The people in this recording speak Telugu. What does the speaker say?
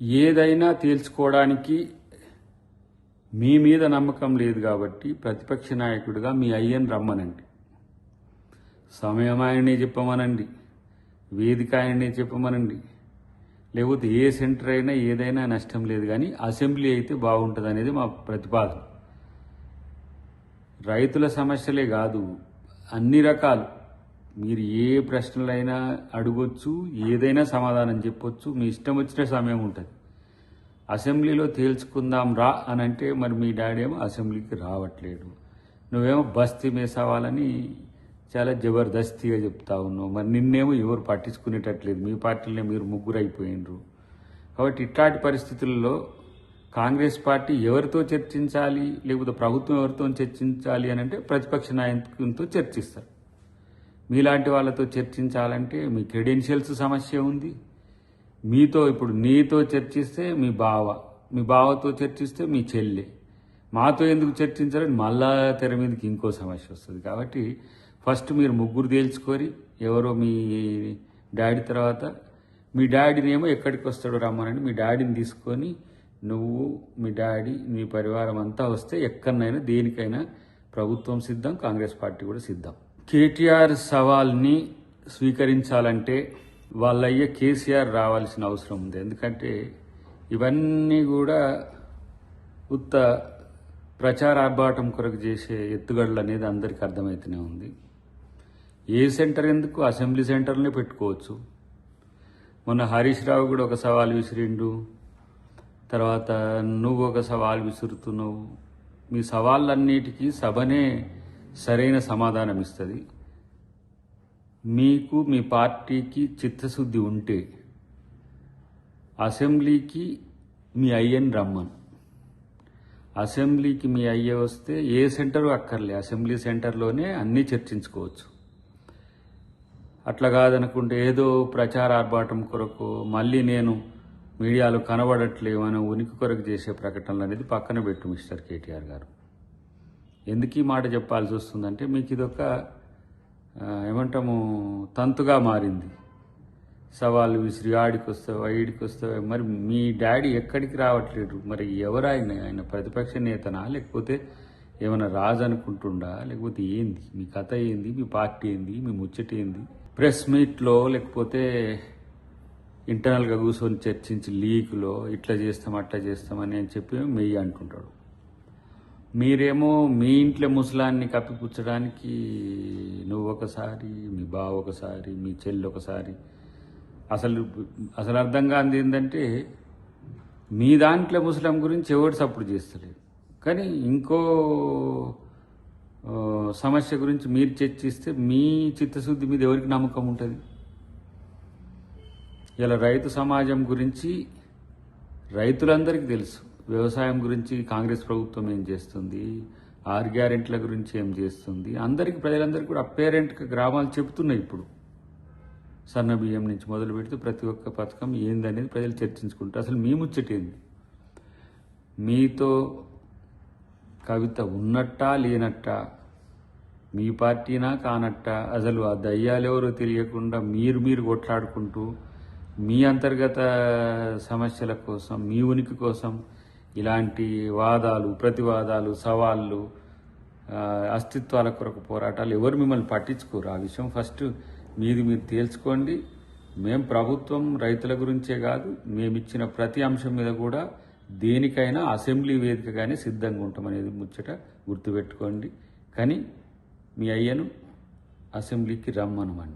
ఏదైనా తేల్చుకోవడానికి మీ మీద నమ్మకం లేదు కాబట్టి ప్రతిపక్ష నాయకుడిగా మీ అయ్యని రమ్మనండి. సమయం ఆయనే చెప్పమనండి. వేదిక ఆయనే చెప్పమనండి. లేకపోతే ఏ సెంటర్ అయినా ఏదైనా నష్టం లేదు కానీ అసెంబ్లీ అయితే బాగుంటుంది అనేది మా ప్రతిపాదన. రైతుల సమస్యలే కాదు అన్ని రకాలు. మీరు ఏ ప్రశ్నలైనా అడగొచ్చు ఏదైనా సమాధానం చెప్పొచ్చు మీ ఇష్టం వచ్చిన సమయం ఉంటుంది. అసెంబ్లీలో తేల్చుకుందాం రా అని అంటే మరి మీ డాడీ ఏమో అసెంబ్లీకి రావట్లేడు. నువ్వేమో బస్తీ మేసావాలని చాలా జబర్దస్తిగా చెప్తా ఉన్నావు. మరి నిన్నేమో ఎవరు పట్టించుకునేటట్లేదు. మీ పార్టీలోనే మీరు ముగ్గురు అయిపోయినరు కాబట్టి ఇట్లాంటి పరిస్థితుల్లో కాంగ్రెస్ పార్టీ ఎవరితో చర్చించాలి లేకపోతే ప్రభుత్వం ఎవరితో చర్చించాలి అని అంటే ప్రతిపక్ష నాయకులతో చర్చిస్తారు. మీలాంటి వాళ్ళతో చర్చించాలంటే మీ క్రెడెన్షియల్స్ సమస్య ఉంది. మీతో ఇప్పుడు నీతో చర్చిస్తే మీ బావ మీ బావతో చర్చిస్తే మీ చెల్లె. మాతో ఎందుకు చర్చించాలని మళ్ళా తెర మీదకి ఇంకో సమస్య వస్తుంది. కాబట్టి ఫస్ట్ మీరు ముగ్గురు తేల్చుకొని ఎవరో మీ డాడీ తర్వాత మీ డాడీని ఏమో ఎక్కడికి వస్తాడో రమ్మనండి. మీ డాడీని తీసుకొని నువ్వు మీ డాడీ మీ పరివారం అంతా వస్తే ఎక్కడనైనా దేనికైనా ప్రభుత్వం సిద్ధం కాంగ్రెస్ పార్టీ కూడా సిద్ధం. కేటీఆర్ సవాల్ని స్వీకరించాలంటే వాళ్ళయ్య కేసీఆర్ రావాల్సిన అవసరం ఉంది. ఎందుకంటే ఇవన్నీ కూడా ఉత్త ప్రచార ఆర్భాటం కొరకు చేసే ఎత్తుగడలు అనేది అందరికీ అర్థమవుతూనే ఉంది. ఏ సెంటర్ ఎందుకు? అసెంబ్లీ సెంటర్నే పెట్టుకోవచ్చు. మొన్న హరీష్ రావు కూడా ఒక సవాల్ విసిరిండు. తర్వాత నువ్వు ఒక సవాల్ విసురుతున్నావు. మీ సవాళ్ళన్నిటికీ సభనే సరైన సమాధానం ఇస్తుంది మీకు మీ పార్టీకి చిత్తశుద్ధి ఉంటే అసెంబ్లీకి మీ అయ్యని రమ్మను. అసెంబ్లీకి మీ అయ్య వస్తే ఏ సెంటరు అక్కర్లే. అసెంబ్లీ సెంటర్లోనే అన్నీ చర్చించుకోవచ్చు. అట్లా కాదనుకుంటే ఏదో ప్రచార ఆర్భాటం కొరకు మళ్ళీ నేను మీడియాలో కనబడట్లేమని ఉనికి కొరకు చేసే ప్రకటనలు అనేది పక్కన పెట్టు మిస్టర్ కేటీఆర్ గారు. ఎందుకు ఈ మాట చెప్పాల్సి వస్తుందంటే మీకు ఇదొక ఏమంటాము తంతుగా మారింది. సవాళ్ళు విసిరి ఆడికి వస్తావా ఈడికి వస్తావా మరి మీ డాడీ ఎక్కడికి రావట్లేడు. మరి ఎవరు ఆయన ఆయన ప్రతిపక్ష నేతనా లేకపోతే ఏమైనా రాజు అనుకుంటుండా లేకపోతే ఏంది? మీ కథ ఏంది? మీ పార్టీ ఏంది? మీ ముచ్చట ఏంది? ప్రెస్ మీట్లో లేకపోతే ఇంటర్నల్గా కూర్చొని చర్చించి లీక్లో ఇట్లా చేస్తాం అట్లా చేస్తామని అని చెప్పి మెయ్యి అంటుంటాడు. మీరేమో మీ ఇంట్లో ముసలాన్ని కప్పిపుచ్చడానికి నువ్వు ఒకసారి మీ బావ ఒకసారి మీ చెల్లి ఒకసారి. అసలు అసలు అర్థం కానిది ఏంటంటే మీ దాంట్లో ముసలం గురించి ఎవరు సపోర్ట్ చేస్తలేదు. కానీ ఇంకో సమస్య గురించి మీరు చర్చిస్తే మీ చిత్తశుద్ధి మీద ఎవరికి నమ్మకం ఉంటుంది? ఇలా రైతు సమాజం గురించి రైతులందరికీ తెలుసు. వ్యవసాయం గురించి కాంగ్రెస్ ప్రభుత్వం ఏం చేస్తుంది? ఆరు గ్యారెంట్ల గురించి ఏం చేస్తుంది? అందరికీ ప్రజలందరికీ కూడా అప్పేరెంట్గా గ్రామాలు చెబుతున్నాయి ఇప్పుడు. సన్న బియ్యం నుంచి మొదలు పెడితే ప్రతి ఒక్క పథకం ఏందనేది ప్రజలు చర్చించుకుంటారు. అసలు మీ ముచ్చటేంది మీతో కవిత ఉన్నట్టా లేనట్టా? మీ పార్టీనా కానట్టా? అసలు ఆ దయ్యాలెవరో తెలియకుండా మీరు మీరు కొట్లాడుకుంటూ మీ అంతర్గత సమస్యల కోసం మీ ఉనికి కోసం ఇలాంటి వాదాలు ప్రతివాదాలు సవాళ్ళు అస్తిత్వాల కొరకు పోరాటాలు ఎవరు మిమ్మల్ని పట్టించుకోరు. ఆ విషయం ఫస్ట్ మీది మీరు తేల్చుకోండి. మేం ప్రభుత్వం రైతుల గురించే కాదు మేమిచ్చిన ప్రతి అంశం మీద కూడా దేనికైనా అసెంబ్లీ వేదికగానే సిద్ధంగా ఉంటామనేది ముచ్చట గుర్తుపెట్టుకోండి. కానీ మీ అయ్యను అసెంబ్లీకి రమ్మనమండి.